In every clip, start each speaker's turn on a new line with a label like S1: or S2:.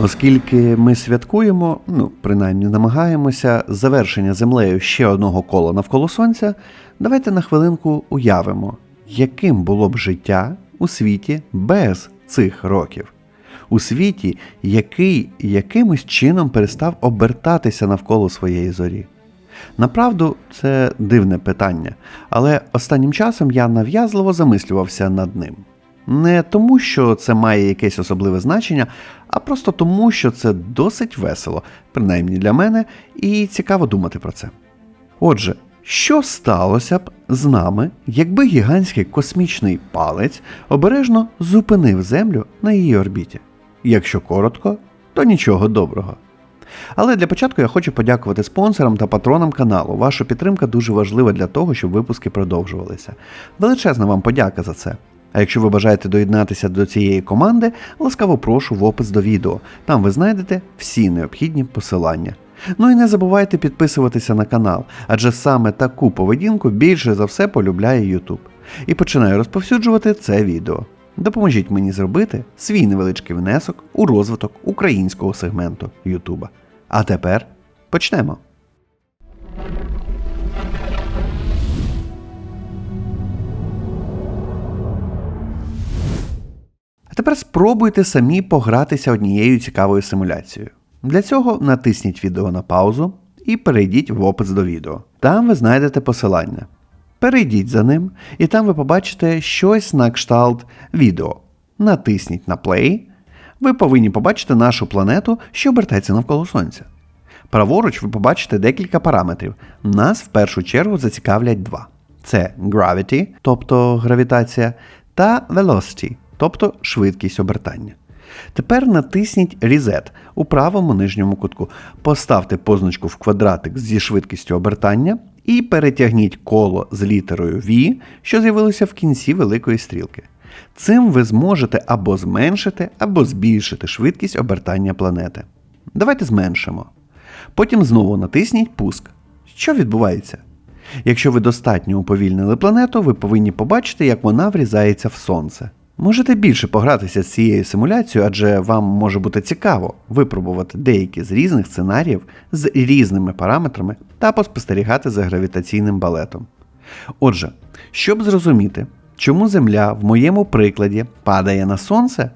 S1: Оскільки ми святкуємо, ну принаймні намагаємося завершення землею ще одного кола навколо сонця, давайте на хвилинку уявимо, яким було б життя у світі без цих років. У світі, який якимось чином перестав обертатися навколо своєї зорі. Направду, це дивне питання, але останнім часом я нав'язливо замислювався над ним. Не тому, що це має якесь особливе значення, а просто тому, що це досить весело, принаймні для мене, і цікаво думати про це. Отже, що сталося б з нами, якби гігантський космічний палець обережно зупинив Землю на її орбіті? Якщо коротко, то нічого доброго. Але для початку я хочу подякувати спонсорам та патронам каналу. Ваша підтримка дуже важлива для того, щоб випуски продовжувалися. Величезна вам подяка за це. А якщо ви бажаєте доєднатися до цієї команди, ласкаво прошу в опис до відео. Там ви знайдете всі необхідні посилання. Ну і не забувайте підписуватися на канал, адже саме таку поведінку більше за все полюбляє YouTube. І починаю розповсюджувати це відео. Допоможіть мені зробити свій невеличкий внесок у розвиток українського сегменту YouTube. А тепер почнемо. Тепер спробуйте самі погратися однією цікавою симуляцією. Для цього натисніть відео на паузу і перейдіть в опис до відео. Там ви знайдете посилання. Перейдіть за ним, і там ви побачите щось на кшталт відео. Натисніть на play. Ви повинні побачити нашу планету, що обертається навколо Сонця. Праворуч ви побачите декілька параметрів. Нас в першу чергу зацікавлять два: це gravity, тобто гравітація, та velocity, тобто швидкість обертання. Тепер натисніть Reset у правому нижньому кутку. Поставте позначку в квадратик зі швидкістю обертання і перетягніть коло з літерою V, що з'явилося в кінці великої стрілки. Цим ви зможете або зменшити, або збільшити швидкість обертання планети. Давайте зменшимо. Потім знову натисніть Пуск. Що відбувається? Якщо ви достатньо уповільнили планету, ви повинні побачити, як вона врізається в сонце. Можете більше погратися з цією симуляцією, адже вам може бути цікаво випробувати деякі з різних сценаріїв з різними параметрами та поспостерігати за гравітаційним балетом. Отже, щоб зрозуміти, чому Земля в моєму прикладі падає на Сонце,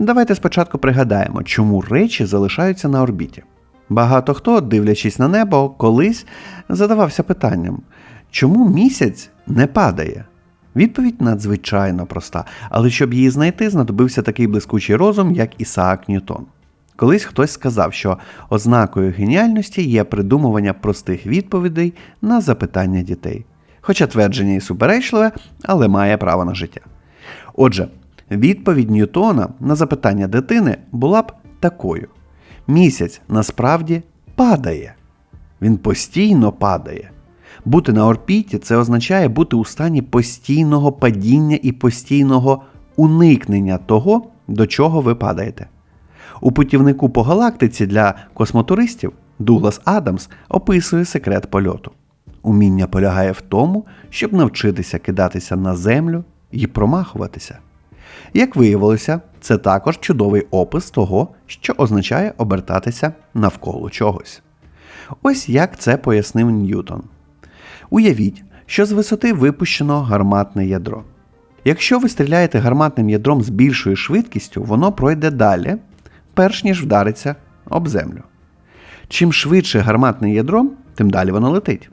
S1: давайте спочатку пригадаємо, чому речі залишаються на орбіті. Багато хто, дивлячись на небо, колись задавався питанням, чому місяць не падає? Відповідь надзвичайно проста, але щоб її знайти, знадобився такий блискучий розум, як Ісаак Ньютон. Колись хтось сказав, що ознакою геніальності є придумування простих відповідей на запитання дітей. Хоча твердження і суперечливе, але має право на життя. Отже, відповідь Ньютона на запитання дитини була б такою: місяць насправді падає. Він постійно падає. Бути на орбіті це означає бути у стані постійного падіння і постійного уникнення того, до чого ви падаєте. У путівнику по галактиці для космотуристів Дуглас Адамс описує секрет польоту. Уміння полягає в тому, щоб навчитися кидатися на землю і промахуватися. Як виявилося, це також чудовий опис того, що означає обертатися навколо чогось. Ось як це пояснив Ньютон. Уявіть, що з висоти випущено гарматне ядро. Якщо ви стріляєте гарматним ядром з більшою швидкістю, воно пройде далі, перш ніж вдариться об землю. Чим швидше гарматне ядро, тим далі воно летить.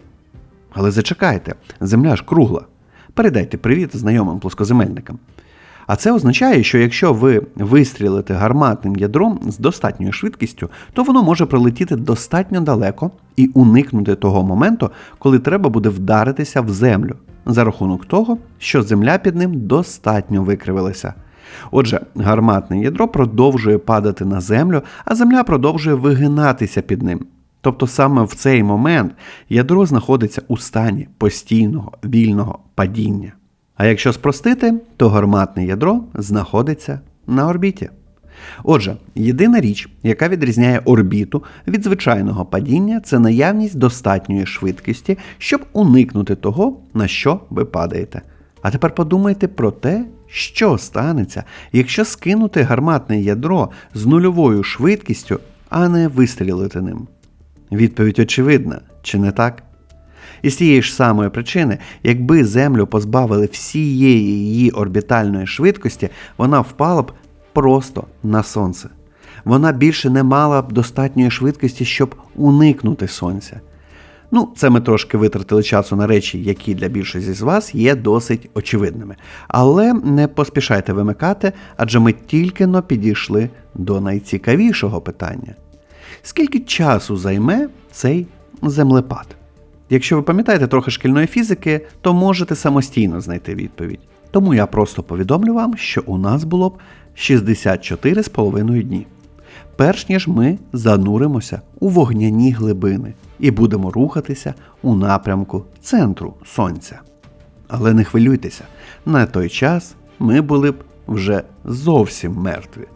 S1: Але зачекайте, земля ж кругла. Передайте привіт знайомим плоскоземельникам. А це означає, що якщо ви вистрілите гарматним ядром з достатньою швидкістю, то воно може пролетіти достатньо далеко і уникнути того моменту, коли треба буде вдаритися в землю, за рахунок того, що земля під ним достатньо викривилася. Отже, гарматне ядро продовжує падати на землю, а земля продовжує вигинатися під ним. Тобто саме в цей момент ядро знаходиться у стані постійного вільного падіння. А якщо спростити, то гарматне ядро знаходиться на орбіті. Отже, єдина річ, яка відрізняє орбіту від звичайного падіння, це наявність достатньої швидкості, щоб уникнути того, на що ви падаєте. А тепер подумайте про те, що станеться, якщо скинути гарматне ядро з нульовою швидкістю, а не вистрілити ним? Відповідь очевидна, чи не так? І з тієї ж самої причини, якби Землю позбавили всієї її орбітальної швидкості, вона впала б просто на сонце. Вона більше не мала б достатньої швидкості, щоб уникнути сонця. Ну, це ми трошки витратили часу на речі, які для більшості з вас є досить очевидними. Але не поспішайте вимикати, адже ми тільки но підійшли до найцікавішого питання: скільки часу займе цей землепад? Якщо ви пам'ятаєте трохи шкільної фізики, то можете самостійно знайти відповідь. Тому я просто повідомлю вам, що у нас було б 64,5 дні. Перш ніж ми зануримося у вогняні глибини і будемо рухатися у напрямку центру Сонця. Але не хвилюйтеся, на той час ми були б вже зовсім мертві.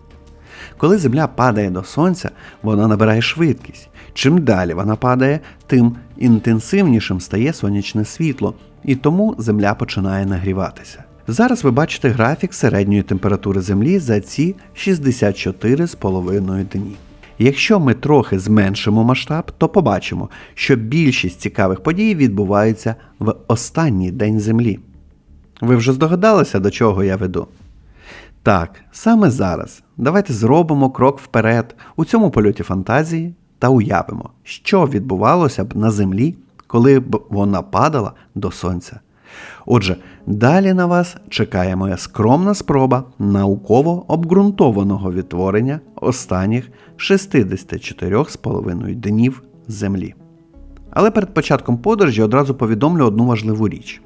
S1: Коли Земля падає до Сонця, вона набирає швидкість. Чим далі вона падає, тим інтенсивнішим стає сонячне світло, і тому Земля починає нагріватися. Зараз ви бачите графік середньої температури Землі за ці 64,5 дні. Якщо ми трохи зменшимо масштаб, то побачимо, що більшість цікавих подій відбуваються в останній день Землі. Ви вже здогадалися, до чого я веду? Так, саме зараз давайте зробимо крок вперед у цьому польоті фантазії та уявимо, що відбувалося б на Землі, коли б вона падала до Сонця. Отже, далі на вас чекає моя скромна спроба науково обґрунтованого відтворення останніх 64,5 днів Землі. Але перед початком подорожі одразу повідомлю одну важливу річ.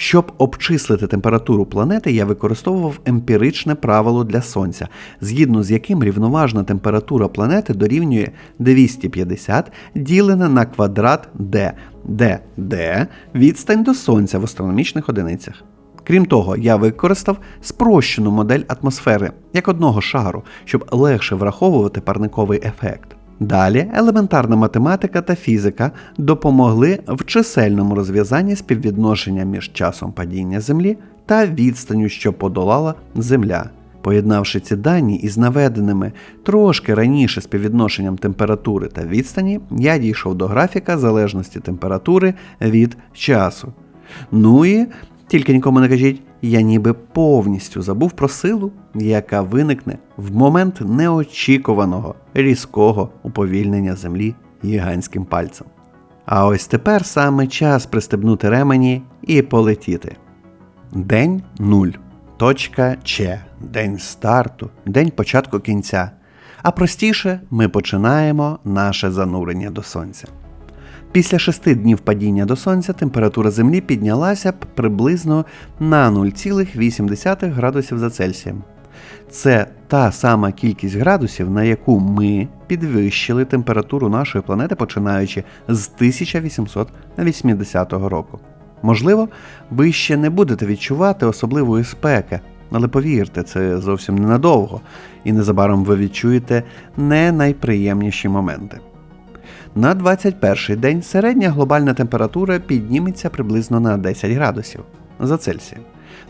S1: Щоб обчислити температуру планети, я використовував емпіричне правило для Сонця, згідно з яким рівноважна температура планети дорівнює 250 ділене на квадрат d, де d – відстань до Сонця в астрономічних одиницях. Крім того, я використав спрощену модель атмосфери як одного шару, щоб легше враховувати парниковий ефект. Далі елементарна математика та фізика допомогли в чисельному розв'язанні співвідношення між часом падіння Землі та відстанню, що подолала Земля. Поєднавши ці дані із наведеними трошки раніше співвідношенням температури та відстані, я дійшов до графіка залежності температури від часу. Ну і тільки нікому не кажіть, я ніби повністю забув про силу, яка виникне в момент неочікуваного різкого уповільнення землі гігантським пальцем. А ось тепер саме час пристебнути ремені і полетіти. День 0. Точка Ч. День старту, день початку кінця. А простіше ми починаємо наше занурення до сонця. Після шести днів падіння до сонця температура Землі піднялася б приблизно на 0,8 градусів за Цельсієм. Це та сама кількість градусів, на яку ми підвищили температуру нашої планети починаючи з 1880 року. Можливо, ви ще не будете відчувати особливої спеки, але повірте, це зовсім ненадовго, і незабаром ви відчуєте не найприємніші моменти. На 21 день середня глобальна температура підніметься приблизно на 10 градусів за Цельсієм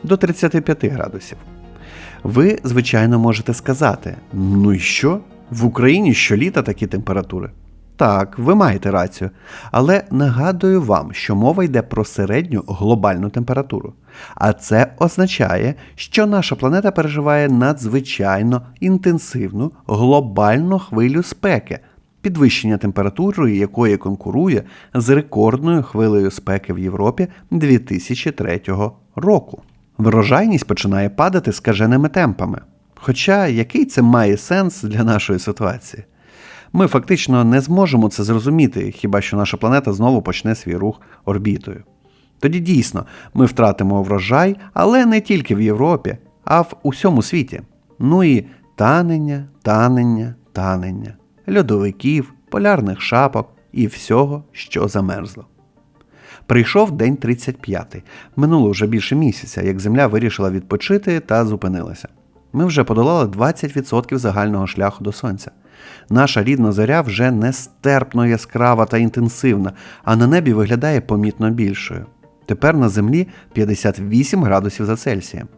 S1: до 35 градусів. Ви, звичайно, можете сказати: ну і що? В Україні щоліта такі температури. Так, ви маєте рацію. Але нагадую вам, що мова йде про середню глобальну температуру. А це означає, що наша планета переживає надзвичайно інтенсивну глобальну хвилю спеки, підвищення температури, якої конкурує з рекордною хвилею спеки в Європі 2003 року. Врожайність починає падати скаженими темпами. Хоча який це має сенс для нашої ситуації? Ми фактично не зможемо це зрозуміти, хіба що наша планета знову почне свій рух орбітою. Тоді дійсно ми втратимо врожай, але не тільки в Європі, а в усьому світі. Ну і танення, танення, танення, льодовиків, полярних шапок і всього, що замерзло. Прийшов день 35. Минуло вже більше місяця, як Земля вирішила відпочити та зупинилася. Ми вже подолали 20% загального шляху до Сонця. Наша рідна зоря вже нестерпно яскрава та інтенсивна, а на небі виглядає помітно більшою. Тепер на землі 58 градусів за Цельсієм.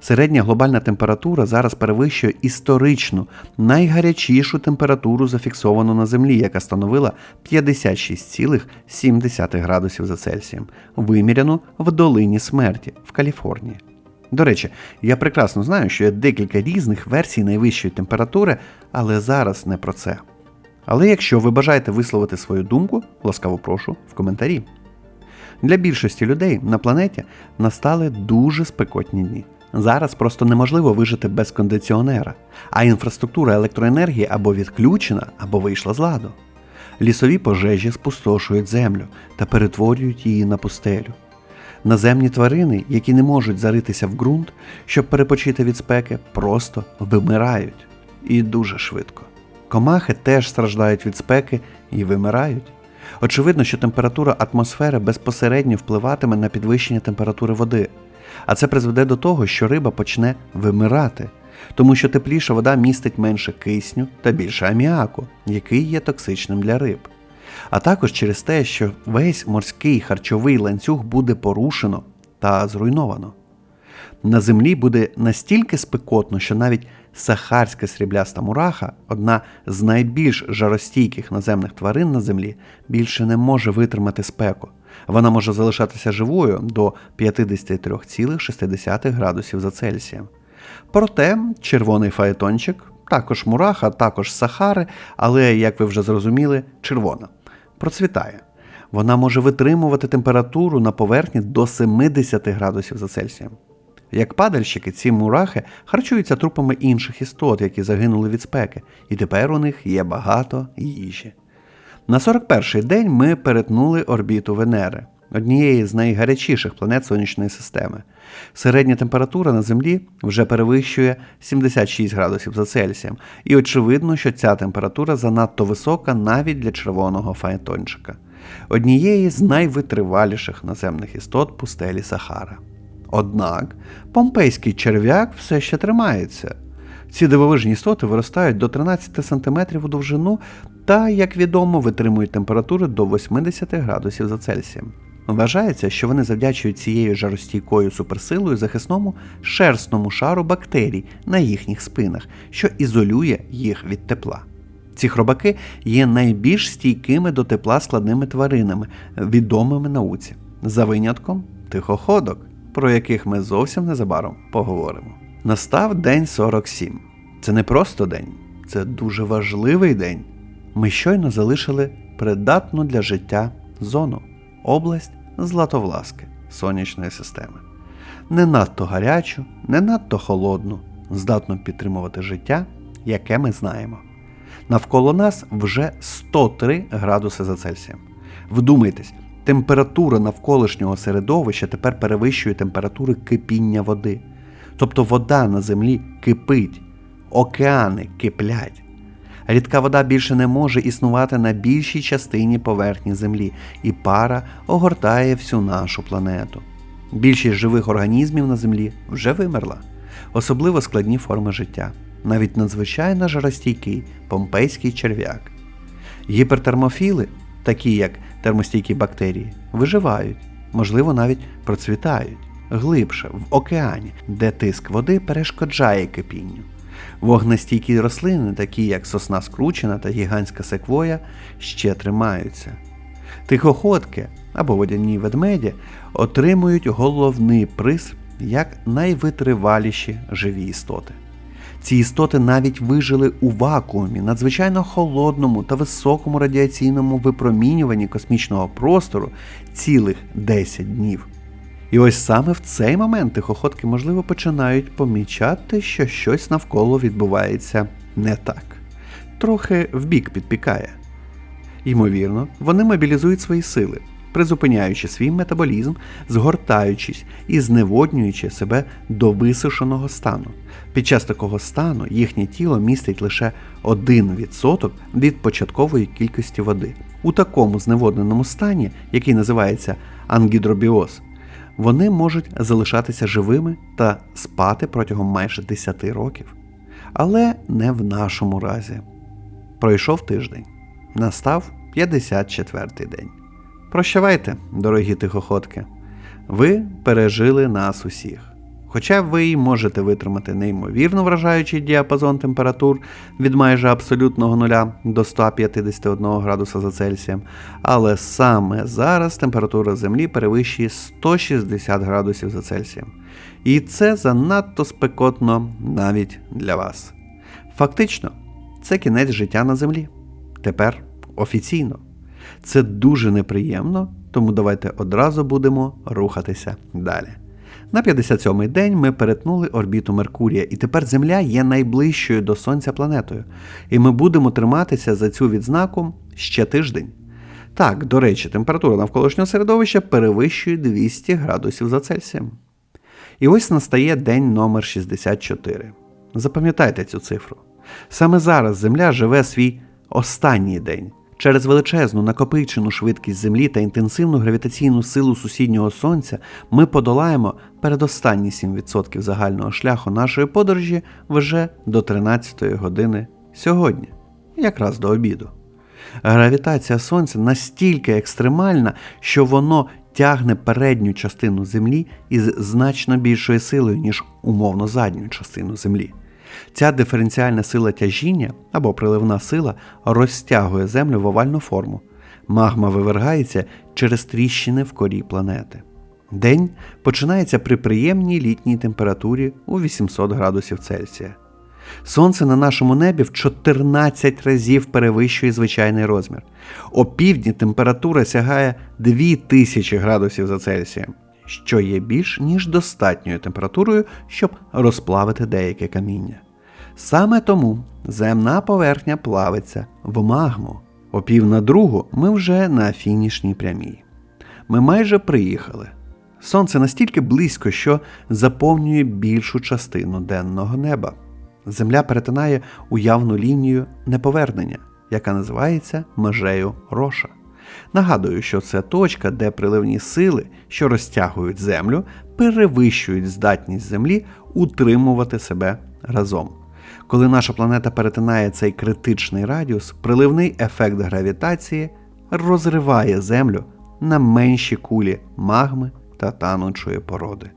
S1: Середня глобальна температура зараз перевищує історичну найгарячішу температуру, зафіксовану на Землі, яка становила 56,7 градусів за Цельсієм, виміряну в долині смерті в Каліфорнії. До речі, я прекрасно знаю, що є декілька різних версій найвищої температури, але зараз не про це. Але якщо ви бажаєте висловити свою думку, ласкаво прошу в коментарі. Для більшості людей на планеті настали дуже спекотні дні. Зараз просто неможливо вижити без кондиціонера, а інфраструктура електроенергії або відключена, або вийшла з ладу. Лісові пожежі спустошують землю та перетворюють її на пустелю. Наземні тварини, які не можуть заритися в ґрунт, щоб перепочити від спеки, просто вимирають і дуже швидко. Комахи теж страждають від спеки і вимирають. Очевидно, що температура атмосфери безпосередньо впливатиме на підвищення температури води, а це призведе до того, що риба почне вимирати, тому що тепліша вода містить менше кисню та більше аміаку, який є токсичним для риб. А також через те, що весь морський харчовий ланцюг буде порушено та зруйновано. На землі буде настільки спекотно, що навіть сахарська срібляста мураха, одна з найбільш жаростійких наземних тварин на землі, більше не може витримати спеку. Вона може залишатися живою до 53,6 градусів за Цельсієм. Проте червоний фаетончик, також мураха, також сахари, але, як ви вже зрозуміли, червона, процвітає. Вона може витримувати температуру на поверхні до 70 градусів за Цельсієм. Як падальщики, ці мурахи харчуються трупами інших істот, які загинули від спеки, і тепер у них є багато їжі. На 41-й день ми перетнули орбіту Венери, однієї з найгарячіших планет сонячної системи. Середня температура на Землі вже перевищує 76 градусів за Цельсієм, і очевидно, що ця температура занадто висока навіть для червоного фаетончика, однієї з найвитриваліших наземних істот пустелі Сахара. Однак помпейський черв'як все ще тримається. Ці дивовижні істоти виростають до 13 см у довжину та, як відомо, витримують температури до 80 градусів за Цельсієм. Вважається, що вони завдячують цією жаростійкою суперсилою захисному шерстному шару бактерій на їхніх спинах, що ізолює їх від тепла. Ці хробаки є найбільш стійкими до тепла складними тваринами, відомими науці, за винятком тихоходок про яких ми зовсім незабаром поговоримо. Настав день 47. Це не просто день, це дуже важливий день. Ми щойно залишили придатну для життя зону, область Златовласки сонячної системи. Не надто гарячу, не надто холодну, здатну підтримувати життя, яке ми знаємо. Навколо нас вже 103 градуси за Цельсієм. Вдумайтесь, температура навколишнього середовища тепер перевищує температури кипіння води. Тобто вода на землі кипить, океани киплять. Рідка вода більше не може існувати на більшій частині поверхні Землі, і пара огортає всю нашу планету. Більшість живих організмів на Землі вже вимерла, особливо складні форми життя, навіть надзвичайно жаростійкий помпейський черв'як. Гіпертермофіли, такі як термостійкі бактерії, виживають, можливо, навіть процвітають глибше в океані, де тиск води перешкоджає кипінню. Вогнестійкі рослини, такі як сосна скручена та гігантська секвоя, ще тримаються. Тихоходки або водяні ведмеді отримують головний приз як найвитриваліші живі істоти. Ці істоти навіть вижили у вакуумі, надзвичайно холодному та високому радіаційному випромінюванні космічного простору цілих 10 днів. І ось саме в цей момент тихоходки, можливо, починають помічати, що щось навколо відбувається не так, трохи вбік підпікає. Ймовірно, вони мобілізують свої сили, призупиняючи свій метаболізм, згортаючись і зневоднюючи себе до висушеного стану. Під час такого стану їхнє тіло містить лише 1% від початкової кількості води. У такому зневодненому стані, який називається ангідробіоз, вони можуть залишатися живими та спати протягом майже 10 років. Але не в нашому разі. Пройшов тиждень. Настав 54-й день. Прощавайте, дорогі тихоходки. Ви пережили нас усіх. Хоча ви можете витримати неймовірно вражаючий діапазон температур від майже абсолютного нуля до 151 градуса за Цельсієм, але саме зараз температура Землі перевищує 160 градусів за Цельсієм. І це занадто спекотно навіть для вас. Фактично, це кінець життя на Землі. Тепер офіційно. Це дуже неприємно, тому давайте одразу будемо рухатися далі. На 57-й день ми перетнули орбіту Меркурія, і тепер Земля є найближчою до Сонця планетою, і ми будемо триматися за цю відзнаку ще тиждень. Так, до речі, температура навколишнього середовища перевищує 200 градусів за Цельсієм. І ось настає день номер 64. Запам'ятайте цю цифру. Саме зараз Земля живе свій останній день. Через величезну накопичену швидкість Землі та інтенсивну гравітаційну силу сусіднього сонця ми подолаємо передостанні 7% загального шляху нашої подорожі вже до 13-ї години сьогодні, якраз до обіду. Гравітація Сонця настільки екстремальна, що воно тягне передню частину Землі із значно більшою силою, ніж умовно задню частину Землі. Ця диференціальна сила тяжіння або приливна сила розтягує Землю в овальну форму. Магма вивергається через тріщини в корі планети. День починається при приємній літній температурі у 800 градусів Цельсія. Сонце на нашому небі в 14 разів перевищує звичайний розмір. О півдні температура сягає 2000 градусів за Цельсієм, що є більш ніж достатньою температурою, щоб розплавити деяке каміння. Саме тому земна поверхня плавиться в магму. О пів на другу ми вже на фінішній прямій. Ми майже приїхали. Сонце настільки близько, що заповнює більшу частину денного неба. Земля перетинає уявну лінію неповернення, яка називається межею Роша. Нагадую, що це точка, де приливні сили, що розтягують землю, перевищують здатність Землі утримувати себе разом. Коли наша планета перетинає цей критичний радіус, приливний ефект гравітації розриває Землю на менші кулі магми та танучої породи.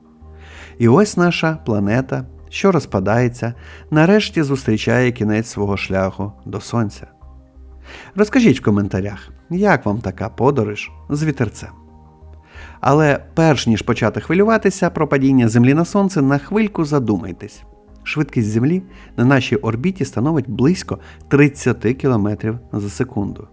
S1: І ось наша планета, що розпадається, нарешті зустрічає кінець свого шляху до Сонця. Розкажіть в коментарях, як вам така подорож з вітерцем. Але перш ніж почати хвилюватися про падіння Землі на Сонце, на хвильку задумайтесь. Швидкість Землі на нашій орбіті становить близько 30 км за секунду.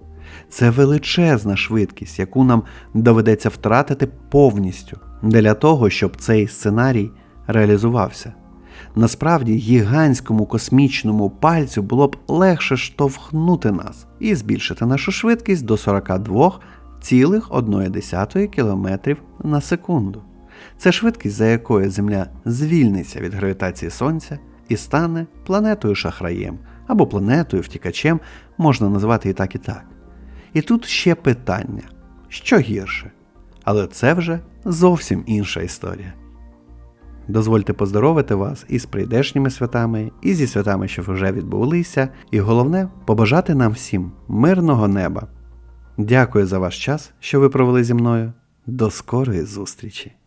S1: Це величезна швидкість, яку нам доведеться втратити повністю для того, щоб цей сценарій реалізувався. Насправді, гігантському космічному пальцю було б легше штовхнути нас і збільшити нашу швидкість до 42,1 км на секунду. Це швидкість, за якою Земля звільниться від гравітації Сонця і стане планетою шахраєм або планетою втікачем, можна назвати і так, і так. І тут ще питання: що гірше? Але це вже зовсім інша історія. Дозвольте поздоровити вас із прийдешніми святами, і зі святами, що вже відбулися, і головне побажати нам всім мирного неба. Дякую за ваш час, що ви провели зі мною. До скорої зустрічі!